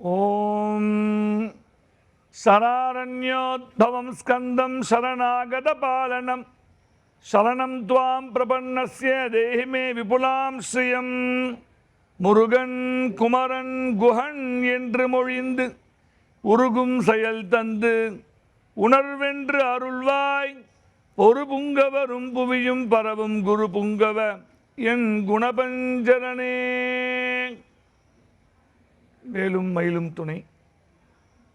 ஓம் சராரண்யோத்தவம் ஸ்கந்தம் சரணாகத பாலனம் சரணம் துவாம் பிரபன்னஸ்ய தேஹி விபுலாம் ஸ்ரீயம். முருகன் குமரன் குஹன் என்று மொழிந்து உருகும் செயல் தந்து உணர்வென்று அருள்வாய். ஒரு புங்கவரும் புவியும் பரவும் குரு புங்கவ என் குணபஞ்சரனே. வேலும் மயிலும் துணை.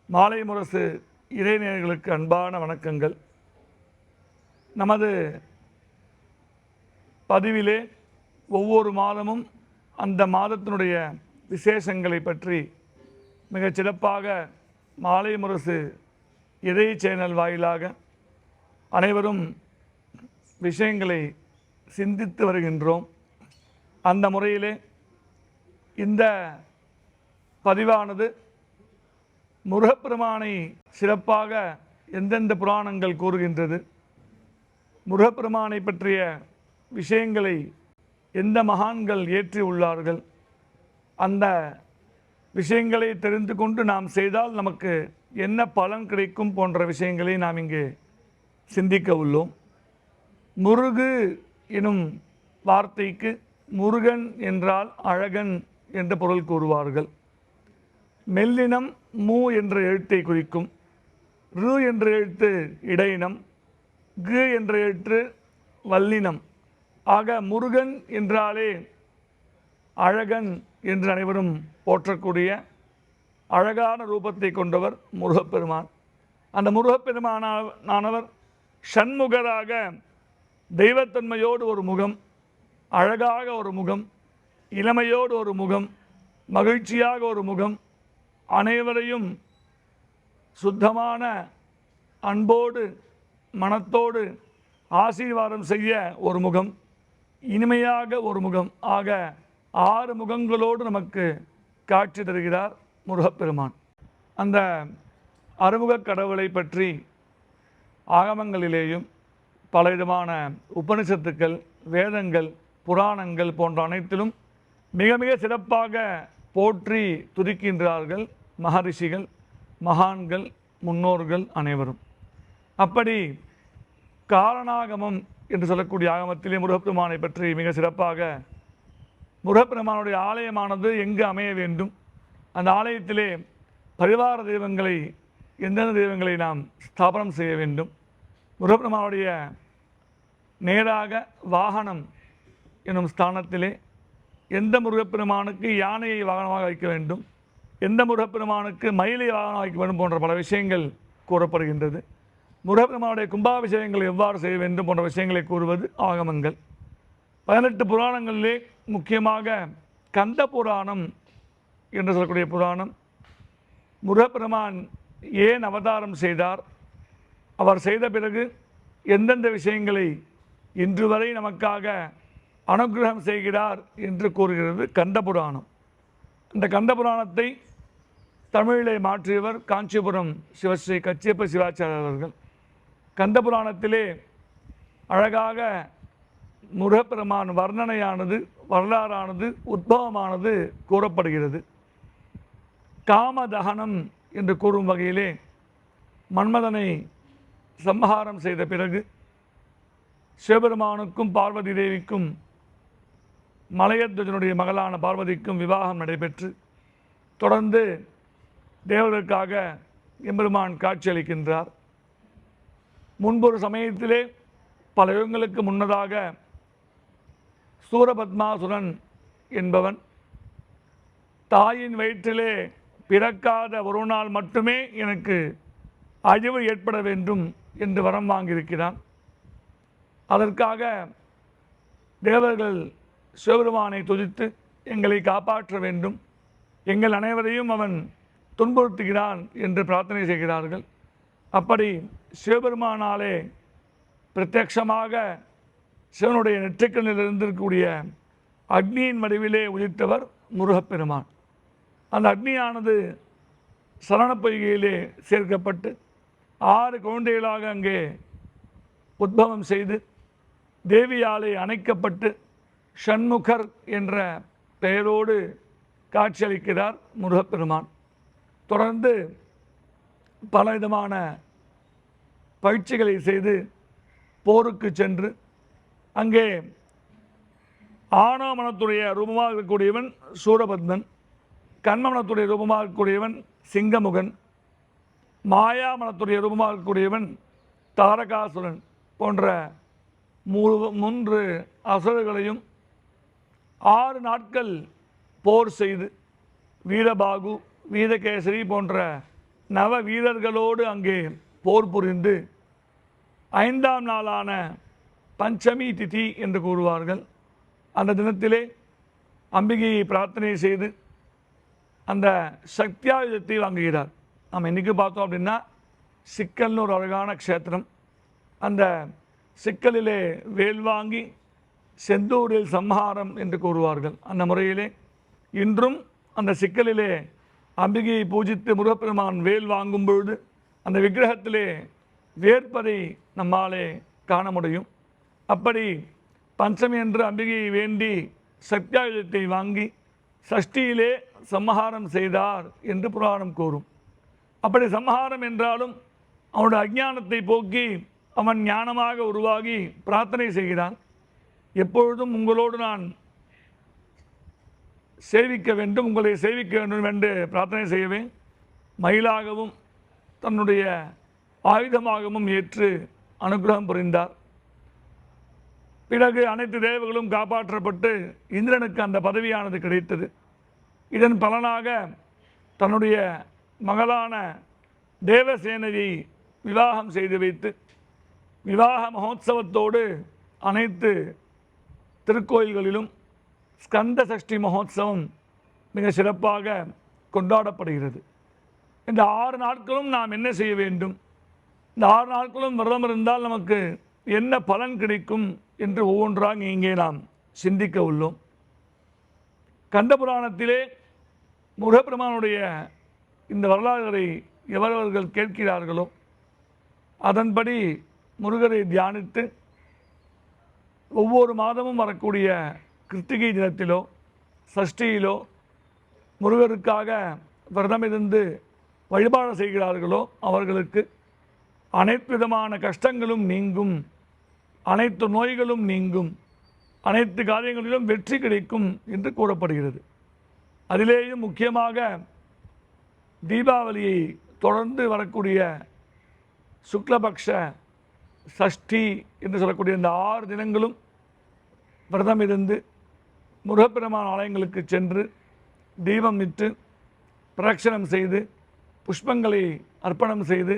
மாலை முரசு இறைநேயர்களுக்கு அன்பான வணக்கங்கள். நமது பதிவிலே ஒவ்வொரு மாதமும் அந்த மாதத்தினுடைய விசேஷங்களை பற்றி மிகச் சிறப்பாக மாலை முரசு இறை சேனல் வாயிலாக அனைவரும் விஷயங்களை சிந்தித்து வருகின்றோம். அந்த முறையிலே இந்த பதிவானது. முருகப்பெருமானை சிறப்பாக எந்தெந்த புராணங்கள் கூறுகின்றது? முருகப்பெருமானை பற்றிய விஷயங்களை எந்த மகான்கள் ஏற்றி உள்ளார்கள்? அந்த விஷயங்களை தெரிந்து கொண்டு நாம் செய்தால் நமக்கு என்ன பலன் கிடைக்கும் போன்ற விஷயங்களை நாம் இங்கே சிந்திக்க உள்ளோம். முருகு எனும் வார்த்தைக்கு முருகன் என்றால் அழகன் என்ற பொருள் கூறுவார்கள். மெல்லினம் மூ என்ற எழுத்தை குறிக்கும் ரு என்ற எழுத்து இடையினம் கு என்ற எழுத்து வல்லினம். ஆக முருகன் என்றாலே அழகன் என்று அனைவரும் போற்றக்கூடிய அழகான ரூபத்தை கொண்டவர் முருகப்பெருமான். அந்த முருகப்பெருமானானவர் ஷண்முகராக தெய்வத்தன்மையோடு ஒரு முகம் அழகாக ஒரு முகம் இளமையோடு ஒரு முகம் மகிழ்ச்சியாக ஒரு முகம் அனைவரையும் சுத்தமான அன்போடு மனத்தோடு ஆசீர்வாதம் செய்ய ஒரு முகம் இனிமையாக ஒரு முகம் ஆக ஆறு முகங்களோடு நமக்கு காட்சி தருகிறார் முருகப்பெருமான். அந்த அறுமுகக் கடவுளை பற்றி ஆகமங்களிலேயும் பலவிதமான உபனிஷத்துக்கள் வேதங்கள் புராணங்கள் போன்ற அனைத்திலும் மிக மிக சிறப்பாக போற்றி துதிக்கின்றார்கள். மகரிஷிகள் மகான்கள் முன்னோர்கள் அனைவரும். அப்படி காரணாகமம் என்று சொல்லக்கூடிய ஆகமத்திலே முருகப்பெருமானை பற்றி மிக சிறப்பாக முருகப்பெருமானுடைய ஆலயமானது எங்கு அமைய வேண்டும்? அந்த ஆலயத்திலே பரிவார தெய்வங்களை எந்தெந்த தெய்வங்களை நாம் ஸ்தாபனம் செய்ய வேண்டும்? முருகப்பெருமானுடைய நேராக வாகனம் என்னும் ஸ்தானத்திலே எந்த முருகப்பெருமானுக்கு யானையை வாகனமாக வைக்க வேண்டும்? எந்த முருகப்பெருமானுக்கு மயிலை வாகனம் வைக்க வேண்டும் போன்ற பல விஷயங்கள் கூறப்படுகின்றது. முருகப்பெருமானுடைய கும்பாபிஷேகங்களை எவ்வாறு செய்ய வேண்டும் போன்ற விஷயங்களை கூறுவது ஆகமங்கள். பதினெட்டு புராணங்களிலே முக்கியமாக கந்த புராணம் என்று சொல்லக்கூடிய புராணம். முருகப்பெருமான் ஏன் அவதாரம் செய்தார்? அவர் செய்த பிறகு எந்தெந்த விஷயங்களை இன்று வரை நமக்காக அனுகிரகம் செய்கிறார் என்று கூறுகிறது கந்த புராணம். இந்த கந்த புராணத்தை தமிழை மாற்றியவர் காஞ்சிபுரம் சிவஸ்ரீ கச்சியப்ப சிவாச்சாரியர் அவர்கள். கந்தபுராணத்திலே அழகாக முருகப்பெருமான் வர்ணனையானது வரலாறானது உத்பவமானது கூறப்படுகிறது. காமதகனம் என்று கூறும் வகையிலே மன்மதனை சம்ஹாரம் செய்த பிறகு சிவபெருமானுக்கும் பார்வதி தேவிக்கும் மலையத்வஜனுடைய மகளான பார்வதிக்கும் விவாகம் நடைபெற்று தொடர்ந்து தேவர்களுக்காக எம்பெருமான் காட்சியளிக்கின்றார். முன்பொரு சமயத்திலே பல யுகங்களுக்கு முன்னதாக சூரபத்மாசுரன் என்பவன் தாயின் வயிற்றிலே பிறக்காத ஒரு நாள் மட்டுமே எனக்கு அழிவு ஏற்பட வேண்டும் என்று வரம் வாங்கியிருக்கிறான். அதற்காக தேவர்கள் சிவபெருமானை துதித்து எங்களை காப்பாற்ற வேண்டும். எங்கள் அனைவரையும் அவன் துன்புறுத்துகிறான் என்று பிரார்த்தனை செய்கிறார்கள். அப்படி சிவபெருமானாலே பிரத்யட்சமாக சிவனுடைய நெற்றிக்கண்ணில் இருந்திருக்கக்கூடிய அக்னியின் வடிவிலே உதித்தவர் முருகப்பெருமான். அந்த அக்னியானது சரண பொய்கையிலே சேர்க்கப்பட்டு ஆறு குழந்தைகளாக அங்கே உத்பவம் செய்து தேவியாலே அணைக்கப்பட்டு ஷண்முகர் என்ற பெயரோடு காட்சியளிக்கிறார் முருகப்பெருமான். தொடர்ந்து பல விதமான பயிற்சிகளை செய்து போருக்கு சென்று அங்கே ஆனாமனத்துடைய ரூபமாக இருக்கக்கூடியவன் சூரபத்மன் கண்மணத்துடைய ரூபமாக இருக்கக்கூடியவன் சிங்கமுகன் மாயாமனத்துடைய ரூபமாக இருக்கக்கூடியவன் தாரகாசுரன் போன்ற மூ- மூன்று அசுரர்களையும் ஆறு நாட்கள் போர் செய்து வீரபாகு வீதகேசரி போன்ற நவ வீரர்களோடு அங்கே போர் புரிந்து ஐந்தாம் நாளான பஞ்சமி திதி என்று கூறுவார்கள். அந்த தினத்திலே அம்பிகையை பிரார்த்தனை செய்து அந்த சக்தியாயுதத்தை வாங்குகிறார். நம்ம இன்றைக்கி பார்த்தோம் அப்படின்னா சிக்கல்னு ஒரு அழகான க்ஷேத்திரம். அந்த சிக்கலிலே வேல் வாங்கி செந்தூரில் சம்ஹாரம் என்று கூறுவார்கள். அந்த முறையிலே இன்றும் அந்த சிக்கலிலே அம்பிகையை பூஜித்து முருகப்பெருமான் வேல் வாங்கும் பொழுது அந்த விக்கிரகத்திலே வேர்ப்பதை நம்மாலே காண முடியும். அப்படி பஞ்சமி என்று அம்பிகையை வேண்டி சக்தியாயுதத்தை வாங்கி சஷ்டியிலே சம்ஹாரம் செய்தார் என்று புராணம் கூறும். அப்படி சம்ஹாரம் என்றாலும் அவனுடைய அஞ்ஞானத்தை போக்கி அவன் ஞானமாக உருவாகி பிரார்த்தனை செய்கிறான். எப்பொழுதும் உங்களோடு நான் சேவிக்க வேண்டும் உங்களை சேவிக்க வேண்டும் என்று பிரார்த்தனை செய்யவே மயிலாகவும் தன்னுடைய ஆயுதமாகவும் ஏற்று அனுகிரகம் புரிந்தார். பிறகு அனைத்து தேவர்களும் காப்பாற்றப்பட்டு இந்திரனுக்கு அந்த பதவியானது கிடைத்தது. இதன் பலனாக தன்னுடைய மகளான தேவசேனையை விவாகம் செய்து வைத்து விவாக மகோத்சவத்தோடு அனைத்து திருக்கோயில்களிலும் ஸ்கந்த சஷ்டி மகோத்சவம் மிக சிறப்பாக கொண்டாடப்படுகிறது. இந்த ஆறு நாட்களும் நாம் என்ன செய்ய வேண்டும்? இந்த ஆறு நாட்களும் விரதம் இருந்தால் நமக்கு என்ன பலன் கிடைக்கும் என்று ஒவ்வொன்றாக இங்கே நாம் சிந்திக்க உள்ளோம். கந்தபுராணத்திலே முருகப்பெருமானுடைய இந்த வரலாறுகளை எவரவர்கள் கேட்கிறார்களோ அதன்படி முருகரை தியானித்து ஒவ்வொரு மாதமும் வரக்கூடிய கிருத்திகை தினத்திலோ சஷ்டியிலோ முருகருக்காக விரதமிருந்து வழிபாடு செய்கிறார்களோ அவர்களுக்கு அனைத்து விதமான கஷ்டங்களும் நீங்கும் அனைத்து நோய்களும் நீங்கும் அனைத்து காரியங்களிலும் வெற்றி கிடைக்கும் என்று கூறப்படுகிறது. அதிலேயும் முக்கியமாக தீபாவளியை தொடர்ந்து வரக்கூடிய சுக்லபக்ஷ சஷ்டி என்று சொல்லக்கூடிய இந்த ஆறு தினங்களும் விரதம் இருந்து முருகப்பெருமான் ஆலயங்களுக்கு சென்று தீபம் இட்டு பிரதட்சணம் செய்து புஷ்பங்களை அர்ப்பணம் செய்து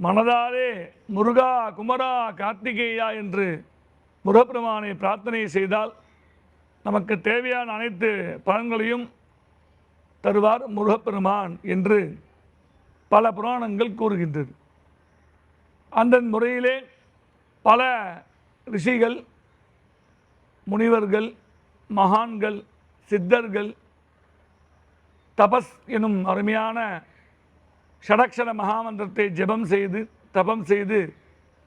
மனதாலே முருகா குமரா கார்த்திகேயா என்று முருகப்பெருமானை பிரார்த்தனை செய்தால் நமக்கு தேவையான அனைத்து பலன்களையும் தருவார் முருகப்பெருமான் என்று பல புராணங்கள் கூறுகின்றது. அந்த முறையிலே பல ரிஷிகள் முனிவர்கள் மகான்கள் சித்தர்கள் தபஸ் எனும் அருமையான ஷடக்ஷர மகாமந்திரத்தை ஜெபம் செய்து தபம் செய்து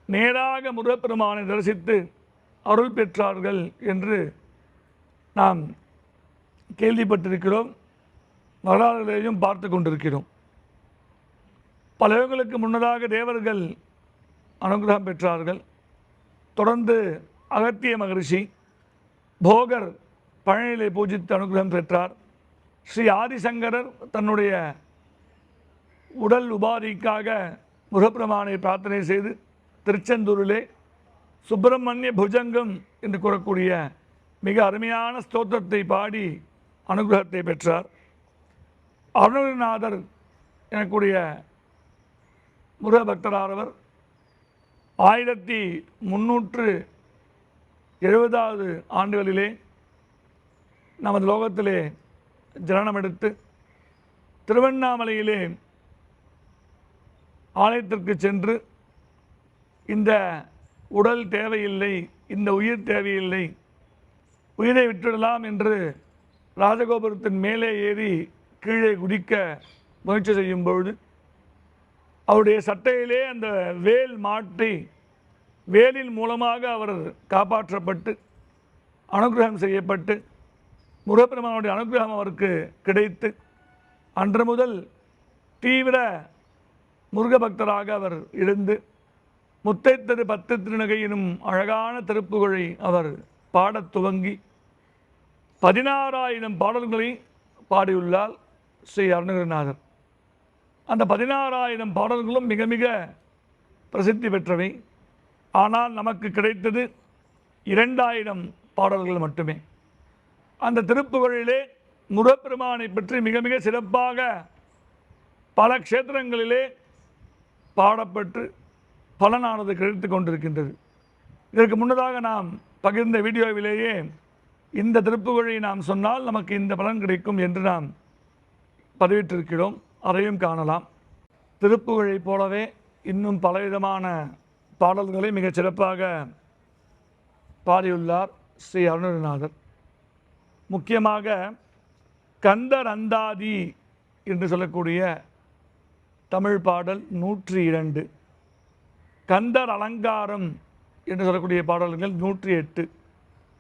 நேராக முருகப்பெருமானை தரிசித்து அருள் பெற்றார்கள் என்று நாம் கேள்விப்பட்டிருக்கிறோம். வரலாறுகளையும் பார்த்து கொண்டிருக்கிறோம். பல யுகங்களுக்கு முன்னதாக தேவர்கள் அனுகிரகம் பெற்றார்கள். தொடர்ந்து அகத்திய மகரிஷி போகர் பழனியிலே பூஜித்து அனுகிரகம் பெற்றார். ஸ்ரீ ஆதிசங்கரர் தன்னுடைய உடல் உபாதிக்காக முகப்பிரமானை பிரார்த்தனை செய்து திருச்செந்தூரிலே சுப்பிரமணிய புஜங்கம் என்று கூறக்கூடிய மிக அருமையான ஸ்தோத்திரத்தை பாடி அனுகிரகத்தை பெற்றார். அருணகிரிநாதர் எனக்கூடிய முருக பக்தரானவர் ஆயிரத்தி முன்னூற்று எழுபதாவது ஆண்டுகளிலே நமது லோகத்திலே ஜனனம் எடுத்து திருவண்ணாமலையிலே ஆலயத்திற்கு சென்று இந்த உடல் தேவையில்லை இந்த உயிர் தேவையில்லை உயிரை விட்டுடலாம் என்று ராஜகோபுரத்தின் மேலே ஏறி கீழே குதிக்க முயற்சி செய்யும் பொழுது அவருடைய சட்டையிலே அந்த வேல் மாட்டி வேலின் மூலமாக அவர் காப்பாற்றப்பட்டு அனுகிரகம் செய்யப்பட்டு முருகப்பெருமானுடைய அனுகிரகம் அவருக்கு கிடைத்து அன்று முதல் தீவிர முருக பக்தராக அவர் இருந்து முத்தை திரு பத்து திருநகை எனும் அழகான திருப்புகழை அவர் பாடத் துவங்கி பதினாறாயிரம் பாடல்களை பாடியுள்ளார் ஸ்ரீ அருணகிரிநாதர். அந்த பதினாறாயிரம் பாடல்களும் மிக மிக பிரசித்தி பெற்றவை. ஆனால் நமக்கு கிடைத்தது இரண்டாயிரம் பாடல்கள் மட்டுமே. அந்த திருப்புகழிலே முருகப்பெருமானை பற்றி மிக மிக சிறப்பாக பல க்ஷேத்திரங்களிலே பாடப்பட்டு பலனானது கிடைத்து கொண்டிருக்கின்றது. இதற்கு முன்னதாக நாம் பகிர்ந்த வீடியோவிலேயே இந்த திருப்புகழை நாம் சொன்னால் நமக்கு இந்த பலன் கிடைக்கும் என்று நாம் பதிவிட்டிருக்கிறோம். அதையும் காணலாம். திருப்புகழை போலவே இன்னும் பலவிதமான பாடல்களை மிகச் சிறப்பாக பாடியுள்ளார் ஸ்ரீ அருணநாதர் முக்கியமாக கந்தர் அந்தாதி என்று சொல்லக்கூடிய தமிழ் பாடல் நூற்றி இரண்டு. கந்தர் அலங்காரம் என்று சொல்லக்கூடிய பாடல்கள் நூற்றி எட்டு.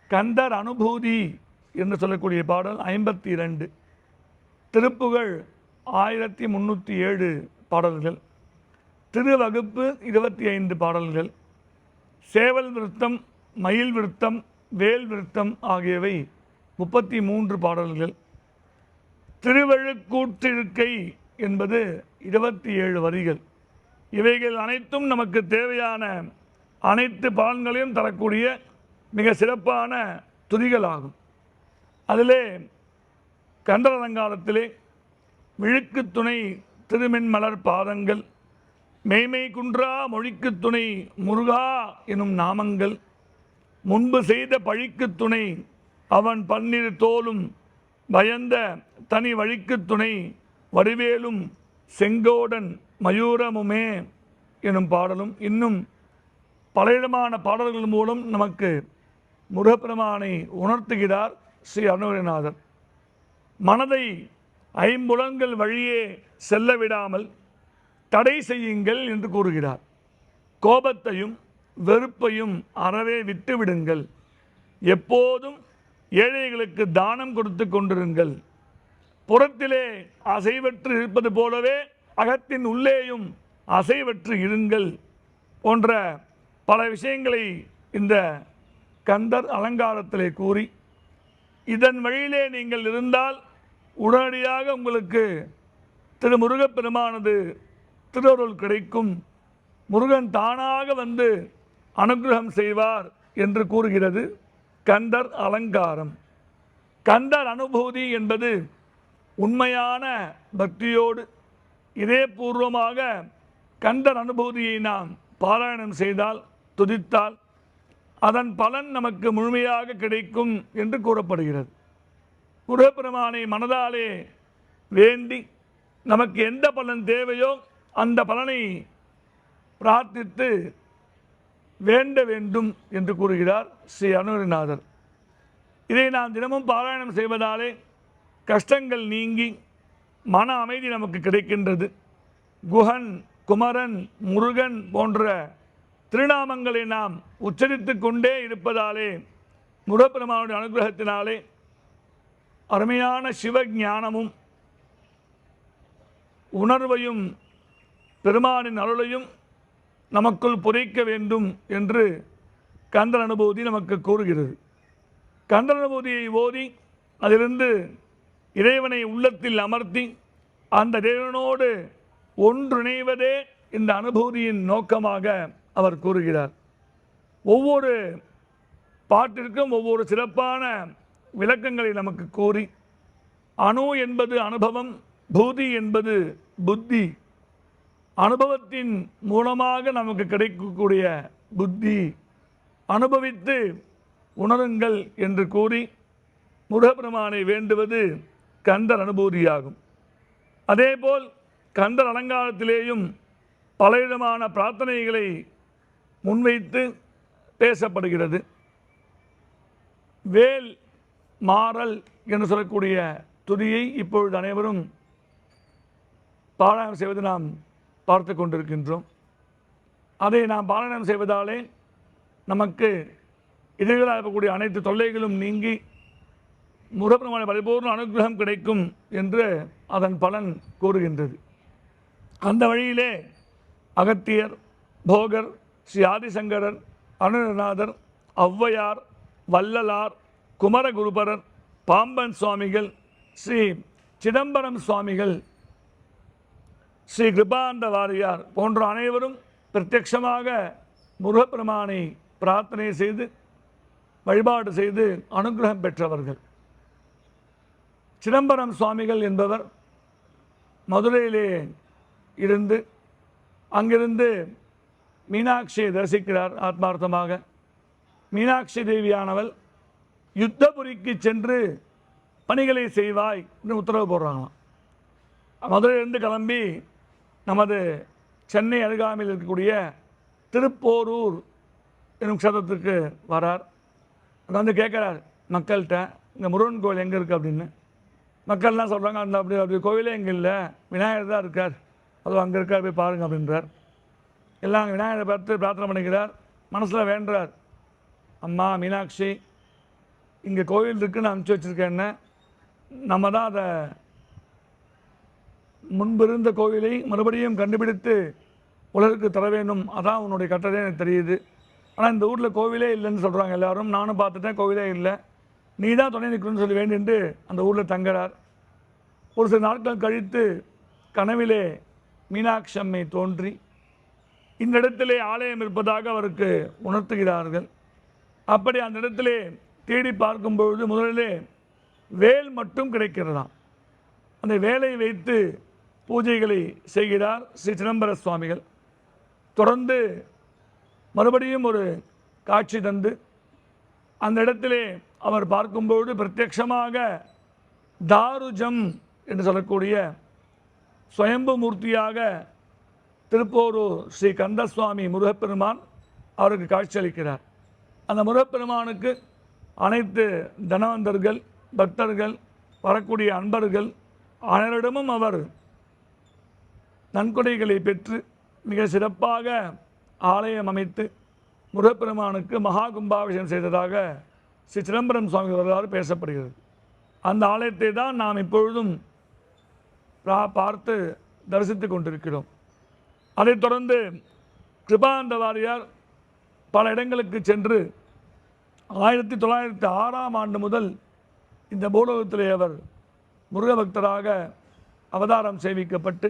கந்தர் அனுபூதி என்று சொல்லக்கூடிய பாடல் ஐம்பத்தி இரண்டு. திருப்புகழ் ஆயிரத்தி முந்நூற்றி ஏழு பாடல்கள். திருவகுப்பு இருபத்தி ஐந்து பாடல்கள். சேவல் விருத்தம் மயில் விருத்தம் வேல் விருத்தம் ஆகியவை முப்பத்தி மூன்று பாடல்கள். திருவழுக்கூற்றிருக்கை என்பது இருபத்தி ஏழு வரிகள். இவைகள் அனைத்தும் நமக்கு தேவையான அனைத்து பலன்களையும் தரக்கூடிய மிக சிறப்பான துதிகளாகும். அதிலே கண்டர் விழுக்கு துணை திருமென்மலர் பாதங்கள் மெய்மை குன்றா மொழிக்கு துணை முருகா எனும் நாமங்கள் முன்பு செய்த பழிக்கு துணை அவன் பன்னிரு தோலும் பயந்த தனி வழிக்கு துணை வடிவேலும் செங்கோடன் மயூரமுமே எனும் பாடலும் இன்னும் பலவிதமான பாடல்கள் மூலம் நமக்கு முருகப்பெருமானை உணர்த்துகிறார் ஸ்ரீ அருணகிரிநாதர். மனதை ஐம்புலன்கள் வழியே செல்ல விடாமல் தடை செய்யுங்கள் என்று கூறுகிறார். கோபத்தையும் வெறுப்பையும் அறவே விட்டுவிடுங்கள். எப்போதும் ஏழைகளுக்கு தானம் கொடுத்து கொண்டிருங்கள். புறத்திலே அசைவற்று இருப்பது போலவே அகத்தின் உள்ளேயும் அசைவற்று இருங்கள் போன்ற பல விஷயங்களை இந்த கந்தர் அலங்காரத்திலே கூறி இதன் வழியிலே நீங்கள் இருந்தால் உடனடியாக உங்களுக்கு திரு முருகப்பெருமானது திருவருள் கிடைக்கும். முருகன் தானாக வந்து அனுகிரகம் செய்வார் என்று கூறுகிறது. கந்தர் அலங்காரம். கந்தர் அனுபூதி என்பது உண்மையான பக்தியோடு இதயபூர்வமாக கந்தர் அனுபூதியை நாம் பாராயணம் செய்தால் துதித்தால் அதன் பலன் நமக்கு முழுமையாக கிடைக்கும் என்று கூறப்படுகிறது. முருகப்பெருமானை மனதாலே வேண்டி நமக்கு எந்த பலன் தேவையோ அந்த பலனை பிரார்த்தித்து வேண்ட வேண்டும் என்று கூறுகிறார் ஸ்ரீ அனுரிநாதர் இதை நாம் தினமும் பாராயணம் செய்வதாலே கஷ்டங்கள் நீங்கி மன அமைதி நமக்கு கிடைக்கின்றது. குஹன் குமரன் முருகன் போன்ற திருநாமங்களை நாம் உச்சரித்து கொண்டே இருப்பதாலே முருகப்பெருமானுடைய அனுகிரகத்தினாலே அருமையான சிவ ஞானமும் உணர்வையும் பெருமானின் அருளையும் நமக்குள் புதைக்க வேண்டும் என்று கந்தர் அனுபூதி நமக்கு கூறுகிறது. கந்தர் அனுபூதியை ஓதி அதிலிருந்து இறைவனை உள்ளத்தில் அமர்த்தி அந்த இறைவனோடு ஒன்றிணைவதே இந்த அனுபூதியின் நோக்கமாக அவர் கூறுகிறார். ஒவ்வொரு பாட்டிற்கும் ஒவ்வொரு சிறப்பான விளக்கங்களை நமக்கு கூறி அணு என்பது அனுபவம் பூதி என்பது புத்தி அனுபவத்தின் மூலமாக நமக்கு கிடைக்கக்கூடிய புத்தி அனுபவித்து உணருங்கள் என்று கூறி முருகப்பெருமானை வேண்டுவது கந்தர் அனுபூதியாகும். அதேபோல் கந்தர் அலங்காரத்திலேயும் பலவிதமான பிரார்த்தனைகளை முன்வைத்து பேசப்படுகிறது. வேல் மாறல் என்று சொல்லக்கூடிய துதியை இப்பொழுது அனைவரும் பாராயணம் செய்வது நாம் பார்த்து கொண்டிருக்கின்றோம். அதை நாம் பாலனம் செய்வதாலே நமக்கு எதிர்களாக இருக்கக்கூடிய அனைத்து தொல்லைகளும் நீங்கி முருகப்பெருமான பரிபூர்ண அனுகிரகம் கிடைக்கும் என்று அதன் பலன் கூறுகின்றது. அந்த வழியிலே அகத்தியர் போகர் ஸ்ரீ ஆதிசங்கரர் அனுரநாதர் ஔவையார் வள்ளலார் குமரகுருபரர் பாம்பன் சுவாமிகள் ஸ்ரீ சிதம்பரம் சுவாமிகள் ஸ்ரீ கிருபானந்த வாரியார் போன்ற அனைவரும் பிரத்யட்சமாக முருகப்பெருமானை பிரார்த்தனை செய்து வழிபாடு செய்து அனுகிரகம் பெற்றவர்கள். சிதம்பரம் சுவாமிகள் என்பவர் மதுரையிலே இருந்து அங்கிருந்து மீனாட்சியை தரிசிக்கிறார் ஆத்மார்த்தமாக. மீனாட்சி தேவியானவள் யுத்தபுரிக்கு சென்று பணிகளை செய்வாய் என்று உத்தரவு போடுறாங்களாம். மதுரையிலிருந்து கிளம்பி நமது சென்னை அருகாமையில் இருக்கக்கூடிய திருப்போரூர் எனும் க்ஷேத்திரத்துக்கு வரார். அங்கே வந்து கேட்குறார் மக்கள்கிட்ட இந்த முருகன் கோவில் எங்கே இருக்குது அப்படின்னு. மக்கள்லாம் சொல்கிறாங்க அந்த அப்படி அப்படி கோவிலே இங்கே இல்லை. விநாயகர் தான் இருக்கார். அதுவும் அங்கே இருக்கார் போய் பாருங்கள் அப்படின்றார். எல்லாம் விநாயகரை பார்த்து பிரார்த்தனை பண்ணிக்கிறார். மனசில் வேண்டுறார். அம்மா மீனாட்சி இங்கே கோவில் இருக்குன்னு அனுப்பிச்சி வச்சுருக்கேன்னு. நம்ம தான் அதை முன்பிருந்த கோவிலை மறுபடியும் கண்டுபிடித்து உலகிற்கு தர வேண்டும். அதான் உன்னுடைய கட்டளை எனக்கு தெரியுது. ஆனால் இந்த ஊரில் கோவிலே இல்லைன்னு சொல்கிறாங்க எல்லாரும். நானும் பார்த்துட்டேன் கோவிலே இல்லை. நீ தான் துணை நிற்கணும்னு சொல்லி வேண்டிட்டு அந்த ஊரில் தங்குறார். ஒரு சில நாட்கள் கழித்து கனவிலே மீனாட்சி அம்மை தோன்றி இந்த இடத்திலே ஆலயம் இருப்பதாக அவருக்கு உணர்த்துகிறார்கள். அப்படி அந்த இடத்திலே தேடி பார்க்கும்பொழுது முதலிலே வேல் மட்டும் கிடைக்கிறதாம். அந்த வேலை வைத்து பூஜைகளை செய்கிறார் ஸ்ரீ சிதம்பர சுவாமிகள். தொடர்ந்து மறுபடியும் ஒரு காட்சி தந்து அந்த இடத்திலே அவர் பார்க்கும்பொழுது பிரத்யட்சமாக தாருஜம் என்று சொல்லக்கூடிய சுயம்பு மூர்த்தியாக திருப்போரூர் ஸ்ரீ கந்தசுவாமி முருகப்பெருமான் அவருக்கு காட்சியளிக்கிறார் அந்த முருகப்பெருமானுக்கு அனைத்து தனவந்தர்கள் பக்தர்கள் வரக்கூடிய அன்பர்கள் அனைவரிடமும் அவர் நன்கொடைகளை பெற்று மிக சிறப்பாக ஆலயம் அமைத்து முருகப்பெருமானுக்கு மகா கும்பாபிஷேகம் செய்ததாக ஸ்ரீ சிதம்பரம் சுவாமி வரலாறு பேசப்படுகிறது. அந்த ஆலயத்தை தான் நாம் இப்பொழுதும் பார்த்து தரிசித்து கொண்டிருக்கிறோம். அதைத் தொடர்ந்து கிருபானந்த வாரியார் பல இடங்களுக்கு சென்று ஆயிரத்தி தொள்ளாயிரத்தி ஆறாம் ஆண்டு முதல் இந்த பூலோகத்திலே அவர் முருக பக்தராக அவதாரம் சேவிக்கப்பட்டு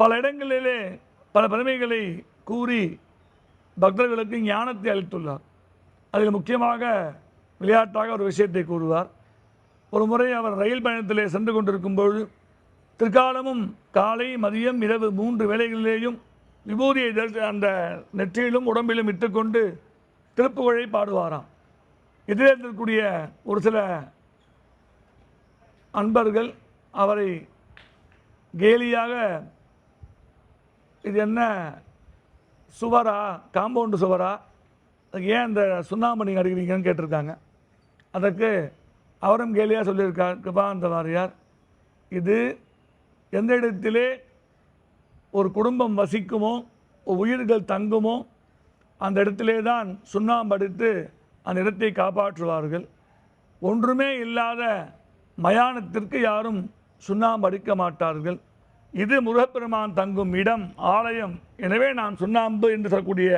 பல இடங்களிலே பல பெருமைகளை கூறி பக்தர்களுக்கு ஞானத்தை அளித்துள்ளார். அதில் முக்கியமாக விளையாட்டாக ஒரு விஷயத்தை கூறுவார். ஒரு முறை அவர் ரயில் பயணத்திலே சென்று கொண்டிருக்கும் பொழுது திருக்காலமும் காலை மதியம் இரவு மூன்று வேளைகளிலேயும் விபூதியை அந்த நெற்றியிலும் உடம்பிலும் இட்டுக்கொண்டு திருப்புகழை பாடுவாராம். எதிரே இருக்கக்கூடிய ஒரு சில அன்பர்கள் அவரை கேலியாக இது என்ன? சுவரா? காம்பவுண்டு சுவரா? அதுக்கு ஏன் இந்த சுண்ணாம்பு நீங்கள் அடிக்கிறீங்கன்னு கேட்டிருக்காங்க. அதற்கு அவரும் கேலியாக சொல்லியிருக்கார் கிருபானந்த வாரியார் இது எந்த இடத்திலே ஒரு குடும்பம் வசிக்குமோ உயிர்கள் தங்குமோ அந்த இடத்திலே தான் சுண்ணாம்பு அடித்து அந்த இடத்தை காப்பாற்றுவார்கள். ஒன்றுமே இல்லாத மயானத்திற்கு யாரும் சுண்ணாம்பு அடிக்க மாட்டார்கள். இது முருகப்பெருமான் தங்கும் இடம் ஆலயம். எனவே நான் சுண்ணாம்பு என்று சொல்லக்கூடிய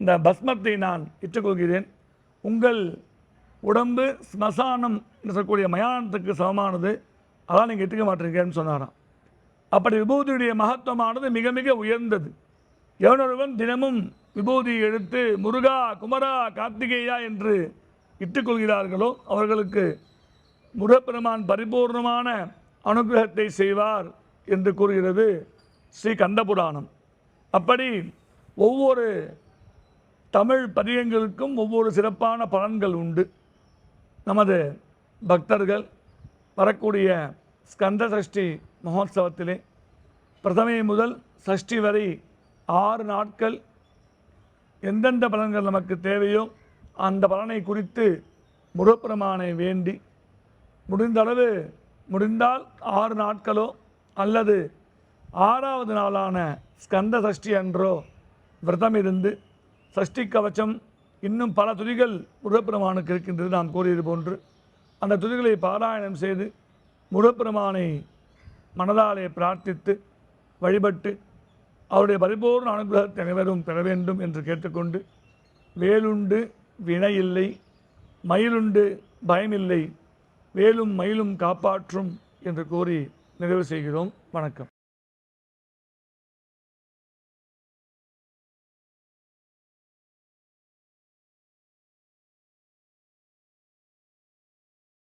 இந்த பஸ்மத்தை நான் இட்டுக்கொள்கிறேன். உங்கள் உடம்பு ஸ்மசானம் என்று சொல்லக்கூடிய மயானத்துக்கு சமமானது. அதான் நீங்கள் இட்டுக்க மாட்டிருக்கேன்னு சொன்னாராம். அப்படி விபூதியுடைய மகத்துவமானது மிக மிக உயர்ந்தது. எவனொருவன் தினமும் விபூதியை எடுத்து முருகா குமரா கார்த்திகேயா என்று இட்டுக்கொள்கிறார்களோ அவர்களுக்கு முருகப்பெருமான் பரிபூர்ணமான அனுகிரகத்தை செய்வார். என்று கூறுகிறது ஸ்ரீ கந்தபுராணம். அப்படி ஒவ்வொரு தமிழ் பதியங்களுக்கும் ஒவ்வொரு சிறப்பான பலன்கள் உண்டு. நமது பக்தர்கள் வரக்கூடிய ஸ்கந்த சஷ்டி மகோத்சவத்திலே பிரதமை முதல் சஷ்டி வரை ஆறு நாட்கள் எந்தெந்த பலன்கள் நமக்கு தேவையோ அந்த பலனை குறித்து முருகப்பெருமானை வேண்டி முடிந்த அளவு முடிந்தால் ஆறு நாட்களோ அல்லது ஆறாவது நாளான ஸ்கந்த சஷ்டி அன்றோ விரதம் இருந்து சஷ்டி கவச்சம் இன்னும் பல துதிகள் முருகப்பெருமானுக்கு இருக்கின்றது நாம் கூறியது போன்று. அந்த துதிகளை பாராயணம் செய்து முருகப்பெருமானை மனதாலே பிரார்த்தித்து வழிபட்டு அவருடைய பரிபூர்ண அனுகிரகத்தை அனைவரும் பெற வேண்டும் என்று கேட்டுக்கொண்டு வேலுண்டு வினை இல்லை மயிலுண்டு பயமில்லை வேலும் மயிலும் காப்பாற்றும் என்று கூறி நிறைவு செய்கிறோம். வணக்கம்.